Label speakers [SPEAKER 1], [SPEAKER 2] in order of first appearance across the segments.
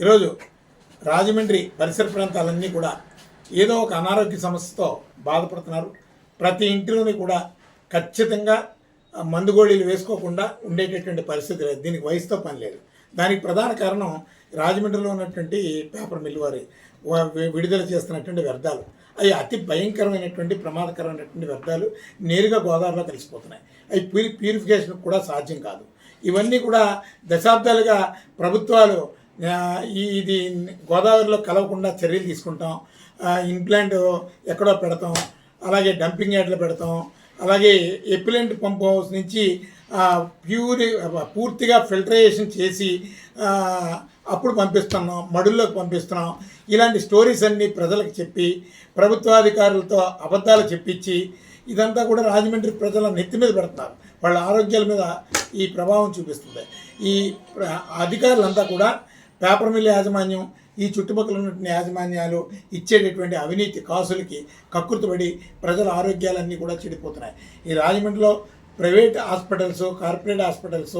[SPEAKER 1] ఈరోజు రాజమండ్రి పరిసర ప్రాంతాలన్నీ కూడా ఏదో ఒక అనారోగ్య సమస్యతో బాధపడుతున్నారు. ప్రతి ఇంటిలోని కూడా ఖచ్చితంగా మందు గోళీలు వేసుకోకుండా ఉండేటటువంటి పరిస్థితి లేదు. దీనికి వయసుతో పని లేదు. దానికి ప్రధాన కారణం రాజమండ్రిలో ఉన్నటువంటి పేపర్ మిల్ వారి విడుదల చేస్తున్నటువంటి వ్యర్థాలు. అవి అతి భయంకరమైనటువంటి ప్రమాదకరమైనటువంటి వ్యర్థాలు నేరుగా గోదావరిలో కలిసిపోతున్నాయి. అవి ప్యూరి ప్యూరిఫికేషన్ కూడా సాధ్యం కాదు. ఇవన్నీ కూడా దశాబ్దాలుగా ప్రభుత్వాలు ఇది గోదావరిలో కలవకుండా చర్యలు తీసుకుంటాం. ఇంప్లాంట్ ఎక్కడో పెడతాం. అలాగే డంపింగ్ యార్డ్లు పెడతాం. అలాగే ఎప్పిలెంట్ పంప్ హౌస్ నుంచి ప్యూరి పూర్తిగా ఫిల్టరేషన్ చేసి అప్పుడు పంపిస్తున్నాం. మడుల్లోకి పంపిస్తున్నాం. ఇలాంటి స్టోరీస్ అన్నీ ప్రజలకు చెప్పి ప్రభుత్వాధికారులతో అబద్ధాలు చెప్పించి ఇదంతా కూడా రాజమండ్రి ప్రజల నెత్తి మీద పెడుతున్నారు. వాళ్ళ ఆరోగ్యాల మీద ఈ ప్రభావం చూపిస్తుంది. ఈ అధికారులంతా కూడా పేపర్ మిల్ యాజమాన్యం ఈ చుట్టుపక్కల ఉన్నటువంటి యాజమాన్యాలు ఇచ్చేటటువంటి అవినీతి కాసులకి కక్కుర్తిపడి ప్రజల ఆరోగ్యాలన్నీ కూడా చెడిపోతున్నాయి. ఈ రాజమండ్రిలో ప్రైవేట్ హాస్పిటల్స్ కార్పొరేట్ హాస్పిటల్స్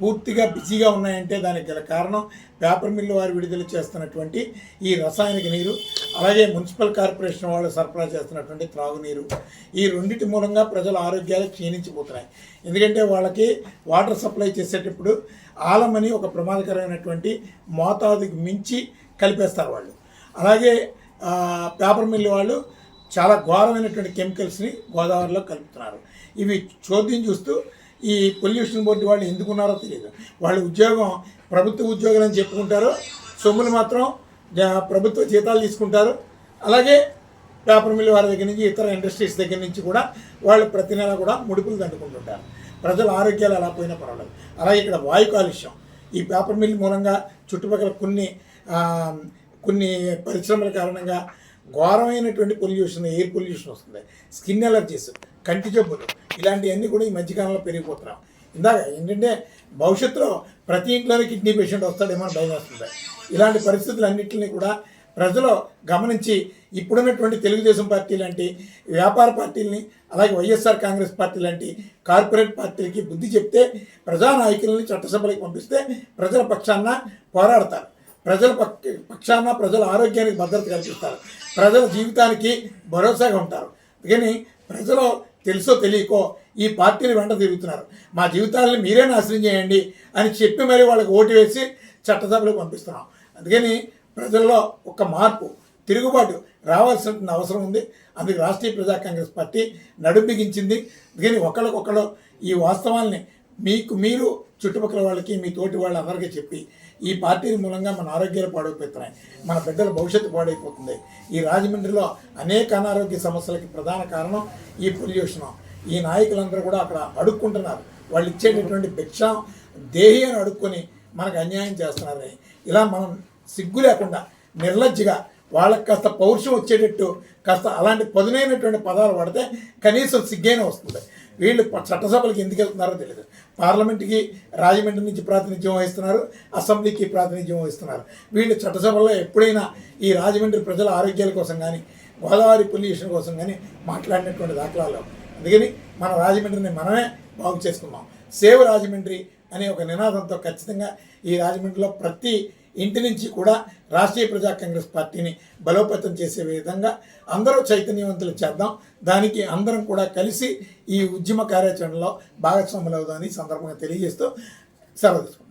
[SPEAKER 1] పూర్తిగా బిజీగా ఉన్నాయంటే దానికి గల కారణం పేపర్ మిల్లు వారు విడుదల చేస్తున్నటువంటి ఈ రసాయనిక నీరు అలాగే మున్సిపల్ కార్పొరేషన్ వాళ్ళు సరఫరా చేస్తున్నటువంటి త్రాగునీరు. ఈ రెండింటి మూలంగా ప్రజల ఆరోగ్యాలు క్షీణించిపోతున్నాయి. ఎందుకంటే వాళ్ళకి వాటర్ సప్లై చేసేటప్పుడు ఆలమని ఒక ప్రమాదకరమైనటువంటి మోతాదుకి మించి కలిపేస్తారు వాళ్ళు. అలాగే పేపర్ మిల్లు వాళ్ళు చాలా ఘోరమైనటువంటి కెమికల్స్ని గోదావరిలో కలుపుతున్నారు. ఇవి చోద్యం చూస్తూ ఈ పొల్యూషన్ బోర్డు వాళ్ళు ఎందుకున్నారో తెలియదు. వాళ్ళ ఉద్యోగం ప్రభుత్వ ఉద్యోగులు అని చెప్పుకుంటారు. సొమ్ములు మాత్రం జా- ప్రభుత్వ జీతాలు తీసుకుంటారు. అలాగే పేపర్ మిల్ వారి దగ్గర నుంచి ఇతర ఇండస్ట్రీస్ దగ్గర నుంచి కూడా వాళ్ళు ప్రతి నెల కూడా ముడుపులు దండుకుంటుంటారు. ప్రజల ఆరోగ్యాలు అలా పోయినా పర్వాలేదు. అలాగే ఇక్కడ వాయు కాలుష్యం. ఈ పేపర్ మిల్ మూలంగా చుట్టుపక్కల కొన్ని కొన్ని పరిశ్రమల కారణంగా ఘోరమైనటువంటి పొల్యూషన్ ఎయిర్ పొల్యూషన్ వస్తుంది. స్కిన్ ఎలర్జీస్ కంటి జబ్బులు ఇలాంటివన్నీ కూడా ఈ మధ్యకాలంలో పెరిగిపోతున్నాం. ఇందాక ఏంటంటే భవిష్యత్తులో ప్రతి ఇంట్లోనే కిడ్నీ పేషెంట్ వస్తాడేమో భయం వస్తుంది. ఇలాంటి పరిస్థితులన్నింటినీ కూడా ప్రజలు గమనించి ఇప్పుడున్నటువంటి తెలుగుదేశం పార్టీ లాంటి వ్యాపార పార్టీలని అలాగే వైఎస్ఆర్ కాంగ్రెస్ పార్టీ లాంటి కార్పొరేట్ పార్టీలకి బుద్ధి చెప్తే ప్రజానాయకులని చట్టసభలకు పంపిస్తే ప్రజల పక్షాన పోరాడతారు. ప్రజల పక్ష పక్షాన ప్రజల ఆరోగ్యానికి భద్రత కల్పిస్తారు. ప్రజల జీవితానికి భరోసాగా ఉంటారు. కానీ ప్రజలు తెలుసో తెలియకో ఈ పార్టీని వెంట తిరుగుతున్నారు. మా జీవితాలను మీరే నాశనం చేయండి అని చెప్పి మరి వాళ్ళకి ఓటు వేసి చట్టసభలకు పంపిస్తున్నాం. అందుకని ప్రజల్లో ఒక మార్పు తిరుగుబాటు రావాల్సిన అవసరం ఉంది. అందుకు రాష్ట్రీయ ప్రజా కాంగ్రెస్ పార్టీ నడుంబిగించింది అందుకని ఒకళ్ళకొకళ్ళు ఈ వాస్తవాల్ని మీకు మీరు చుట్టుపక్కల వాళ్ళకి మీ తోటి వాళ్ళందరికీ చెప్పి ఈ పార్టీ మూలంగా మన ఆరోగ్యాలు పాడైపోతున్నాయి. మన బిడ్డల భవిష్యత్తు పాడైపోతుంది. ఈ రాజమండ్రిలో అనేక అనారోగ్య సమస్యలకి ప్రధాన కారణం ఈ పొల్యూషన్. ఈ నాయకులందరూ కూడా అక్కడ అడుక్కుంటున్నారు. వాళ్ళు ఇచ్చేటటువంటి భిక్ష దేహి అని అడుక్కొని మనకు అన్యాయం చేస్తున్నారని ఇలా మనం సిగ్గు లేకుండా నిర్లజ్జగా వాళ్ళకి కాస్త పౌరుషం వచ్చేటట్టు కాస్త అలాంటి పదునైనటువంటి పదాలు పడితే కనీసం సిగ్గైనా వస్తుంది. వీళ్ళు చట్టసభలకు ఎందుకు వెళ్తున్నారో తెలియదు పార్లమెంట్కి రాజమండ్రి నుంచి ప్రాతినిధ్యం వహిస్తున్నారు అసెంబ్లీకి ప్రాతినిధ్యం వహిస్తున్నారు. వీళ్ళు చట్టసభలో ఎప్పుడైనా ఈ రాజమండ్రి ప్రజల ఆరోగ్యాల కోసం కానీ గోదావరి పొల్యూషన్ కోసం కానీ మాట్లాడినటువంటి దాఖలాలు. అందుకని మన రాజమండ్రిని మనమే బాగు చేసుకుందాం. సేవ్ రాజమండ్రి అనే ఒక నినాదంతో ఖచ్చితంగా ఈ రాజమండ్రిలో ప్రతి ఇంటి నుంచి కూడా రాష్ట్రీయ ప్రజా కాంగ్రెస్ పార్టీని బలోపేతం చేసే విధంగా అందరూ చైతన్యవంతులు చేద్దాం. దానికి అందరం కూడా కలిసి ఈ ఉద్యమ కార్యాచరణలో భాగస్వాములు అవుదామని సందర్భంగా తెలియజేస్తూ సెలవు తీసుకుంటాం